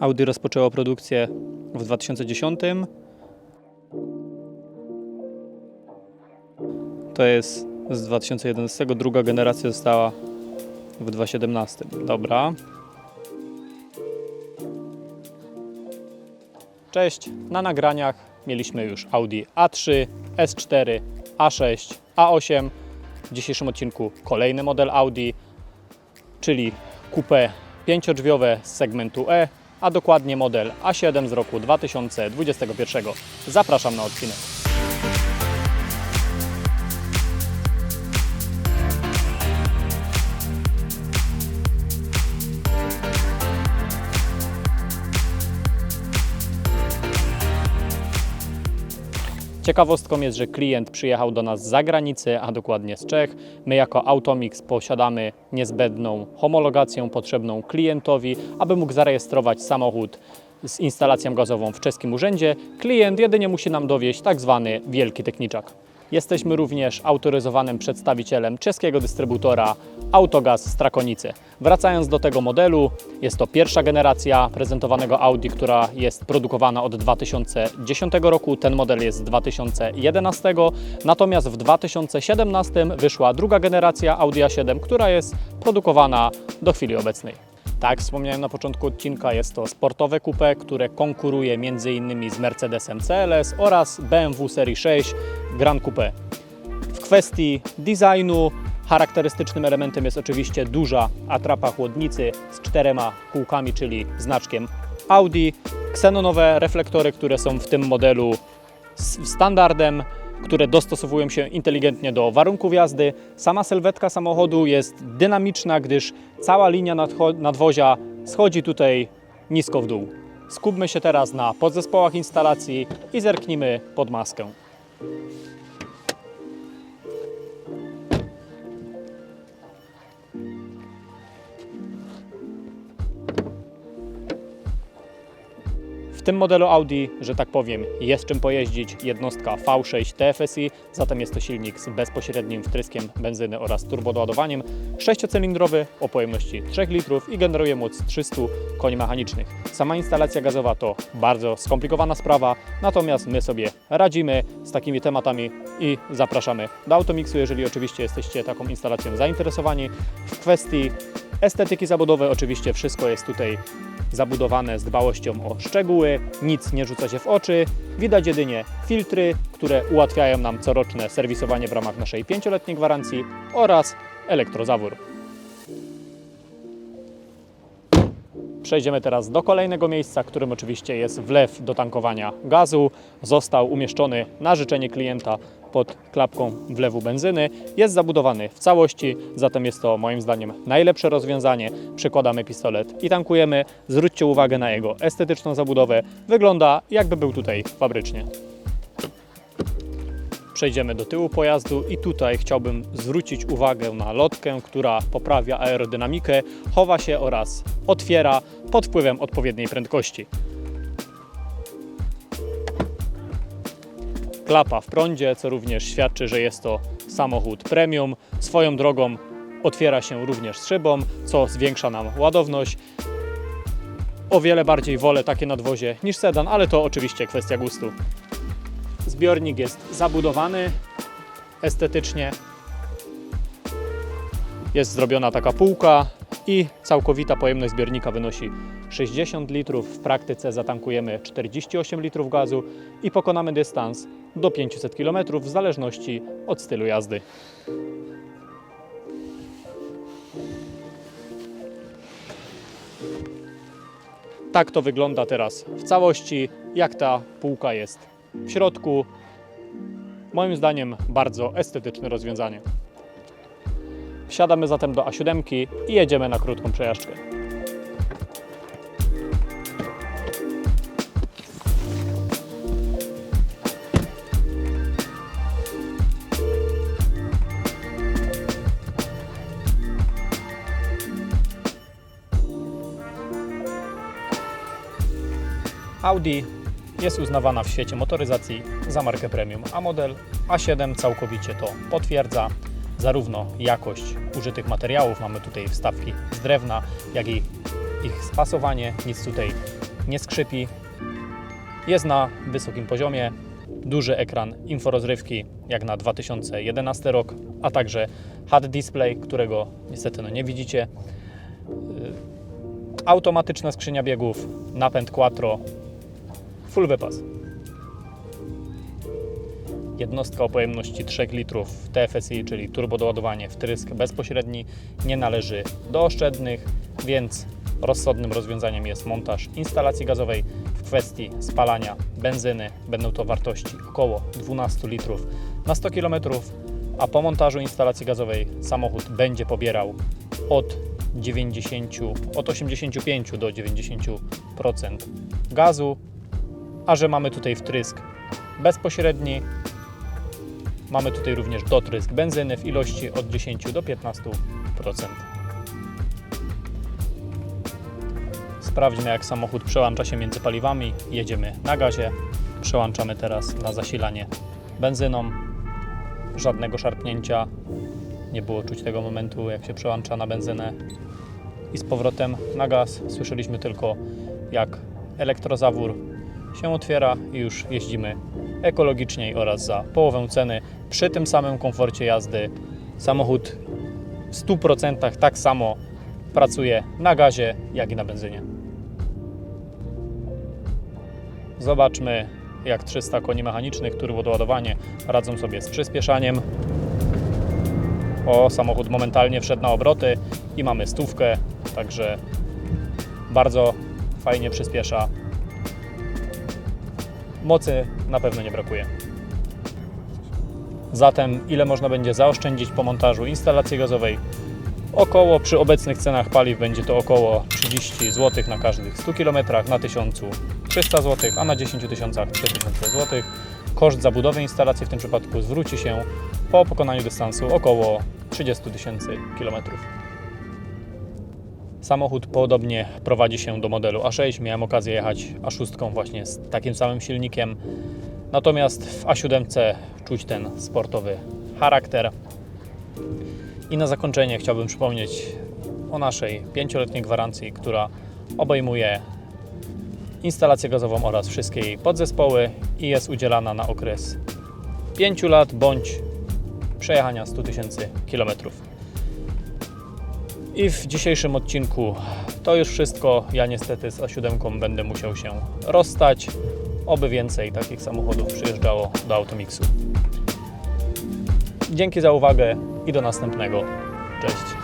Audi rozpoczęło produkcję w 2010. To jest z 2011. Druga generacja została w 2017. Dobra. Cześć. Na nagraniach mieliśmy już Audi A3, S4, A6, A8. W dzisiejszym odcinku kolejny model Audi, czyli coupé pięciodrzwiowe z segmentu E, a dokładnie model A7 z roku 2021. Zapraszam na odcinek. Ciekawostką jest, że klient przyjechał do nas z zagranicy, a dokładnie z Czech. My jako Automix posiadamy niezbędną homologację potrzebną klientowi, aby mógł zarejestrować samochód z instalacją gazową w czeskim urzędzie. Klient jedynie musi nam dowieść tak zwany wielki techniczak. Jesteśmy również autoryzowanym przedstawicielem czeskiego dystrybutora Autogaz Strakonice. Wracając do tego modelu, jest to pierwsza generacja prezentowanego Audi, która jest produkowana od 2010 roku. Ten model jest z 2011, natomiast w 2017 wyszła druga generacja Audi A7, która jest produkowana do chwili obecnej. Tak, wspomniałem na początku odcinka, jest to sportowe coupe, które konkuruje m.in. z Mercedesem CLS oraz BMW Serii 6 Grand Coupe. W kwestii designu charakterystycznym elementem jest oczywiście duża atrapa chłodnicy z czterema kółkami, czyli znaczkiem Audi. Ksenonowe reflektory, które są w tym modelu standardem, które dostosowują się inteligentnie do warunków jazdy. Sama sylwetka samochodu jest dynamiczna, gdyż cała linia nadwozia schodzi tutaj nisko w dół. Skupmy się teraz na podzespołach instalacji i zerknijmy pod maskę. Tym modelu Audi, że tak powiem, jest czym pojeździć. Jednostka V6 TFSI, zatem jest to silnik z bezpośrednim wtryskiem benzyny oraz turbodoładowaniem. Sześciocylindrowy o pojemności 3 litrów i generuje moc 300 koni mechanicznych. Sama instalacja gazowa to bardzo skomplikowana sprawa, natomiast my sobie radzimy z takimi tematami i zapraszamy do Automixu, jeżeli oczywiście jesteście taką instalacją zainteresowani. W kwestii estetyki zabudowy oczywiście wszystko jest tutaj zabudowane z dbałością o szczegóły, nic nie rzuca się w oczy. Widać jedynie filtry, które ułatwiają nam coroczne serwisowanie w ramach naszej pięcioletniej gwarancji oraz elektrozawór. Przejdziemy teraz do kolejnego miejsca, którym oczywiście jest wlew do tankowania gazu. Został umieszczony na życzenie klienta pod klapką wlewu benzyny. Jest zabudowany w całości, zatem jest to moim zdaniem najlepsze rozwiązanie. Przykładamy pistolet i tankujemy. Zwróćcie uwagę na jego estetyczną zabudowę. Wygląda jakby był tutaj fabrycznie. Przejdziemy do tyłu pojazdu i tutaj chciałbym zwrócić uwagę na lotkę, która poprawia aerodynamikę, chowa się oraz otwiera pod wpływem odpowiedniej prędkości. Klapa w prądzie, co również świadczy, że jest to samochód premium. Swoją drogą otwiera się również szybą, co zwiększa nam ładowność. O wiele bardziej wolę takie nadwozie niż sedan, ale to oczywiście kwestia gustu. Zbiornik jest zabudowany estetycznie. Jest zrobiona taka półka i całkowita pojemność zbiornika wynosi 60 litrów. W praktyce zatankujemy 48 litrów gazu i pokonamy dystans do 500 km w zależności od stylu jazdy. Tak to wygląda teraz w całości, jak ta półka jest w środku. Moim zdaniem bardzo estetyczne rozwiązanie. Wsiadamy zatem do A7 i jedziemy na krótką przejażdżkę. Audi jest uznawana w świecie motoryzacji za markę premium, a model A7 całkowicie to potwierdza. Zarówno jakość użytych materiałów, mamy tutaj wstawki z drewna, jak i ich spasowanie, nic tutaj nie skrzypi, jest na wysokim poziomie, duży ekran inforozrywki jak na 2011 rok, a także HUD display, którego niestety no nie widzicie. Automatyczna skrzynia biegów, napęd quattro, full wypas. Jednostka o pojemności 3 litrów TFSI, czyli turbodoładowanie wtrysk bezpośredni, nie należy do oszczędnych, więc rozsądnym rozwiązaniem jest montaż instalacji gazowej. W kwestii spalania benzyny będą to wartości około 12 litrów na 100 km, a po montażu instalacji gazowej samochód będzie pobierał od 90, od 85 do 90% gazu, a że mamy tutaj wtrysk bezpośredni, Mamy tutaj również dotrysk benzyny w ilości od 10 do 15%. Sprawdźmy jak samochód przełącza się między paliwami. Jedziemy na gazie. Przełączamy teraz na zasilanie benzyną. Żadnego szarpnięcia. Nie było czuć tego momentu jak się przełącza na benzynę. I z powrotem na gaz. Słyszeliśmy tylko jak elektrozawór się otwiera i już jeździmy ekologiczniej oraz za połowę ceny przy tym samym komforcie jazdy. Samochód w 100% tak samo pracuje na gazie, jak i na benzynie. Zobaczmy, jak 300 koni mechanicznych turbodoładowanie radzą sobie z przyspieszaniem. O, samochód momentalnie wszedł na obroty i mamy stówkę, także bardzo fajnie przyspiesza. Mocy na pewno nie brakuje. Zatem ile można będzie zaoszczędzić po montażu instalacji gazowej? Około przy obecnych cenach paliw będzie to około 30 zł na każdych 100 km, na 1000 300 zł, a na 10 tysiącach 3000 zł. Koszt zabudowy instalacji w tym przypadku zwróci się po pokonaniu dystansu około 30 tysięcy kilometrów. Samochód podobnie prowadzi się do modelu A6. Miałem okazję jechać A6 właśnie z takim samym silnikiem. Natomiast w A7 czuć ten sportowy charakter. I na zakończenie chciałbym przypomnieć o naszej pięcioletniej gwarancji, która obejmuje instalację gazową oraz wszystkie jej podzespoły i jest udzielana na okres 5 lat bądź przejechania 100 tysięcy kilometrów. I w dzisiejszym odcinku to już wszystko. Ja niestety z A7 będę musiał się rozstać. Oby więcej takich samochodów przyjeżdżało do Automixu. Dzięki za uwagę i do następnego. Cześć.